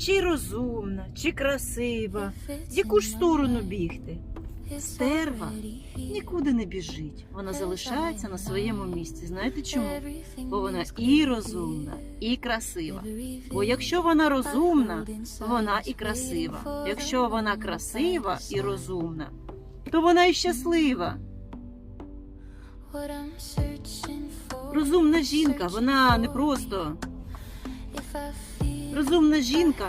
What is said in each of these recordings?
чи розумна, чи красива, в яку ж сторону бігти. Стерва нікуди не біжить. Вона залишається на своєму місці. Знаєте чому? Бо вона і розумна, і красива. Бо якщо вона розумна, вона і красива. Якщо вона красива і розумна, то вона і щаслива. Розумна жінка, вона не просто розумна жінка,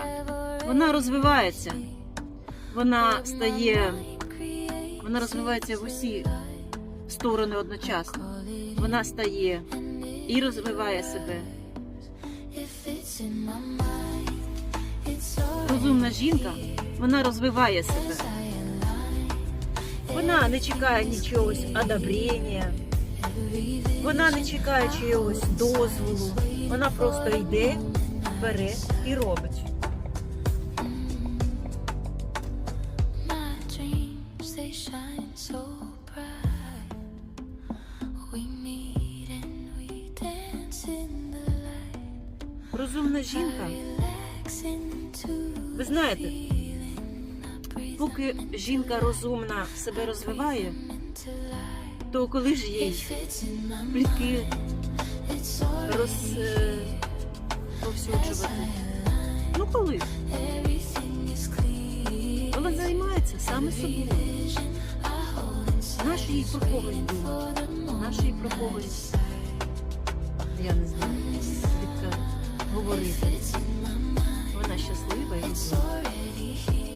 вона розвивається. Вона стає, вона розвивається в усі сторони одночасно. Вона стає і розвиває себе. Розумна жінка, вона розвиває себе. Вона не чекає нічогось одобрення. Вона не чекає чогось дозволу. Вона просто йде, бере і робить. Розумна жінка, ви знаєте, поки жінка розумна себе розвиває, то коли ж їй плітки роз, е, повсюджувати? Ну коли? Вона займається саме собою. Наші їй думати. Наші їй приховують. Я не знаю, говорити.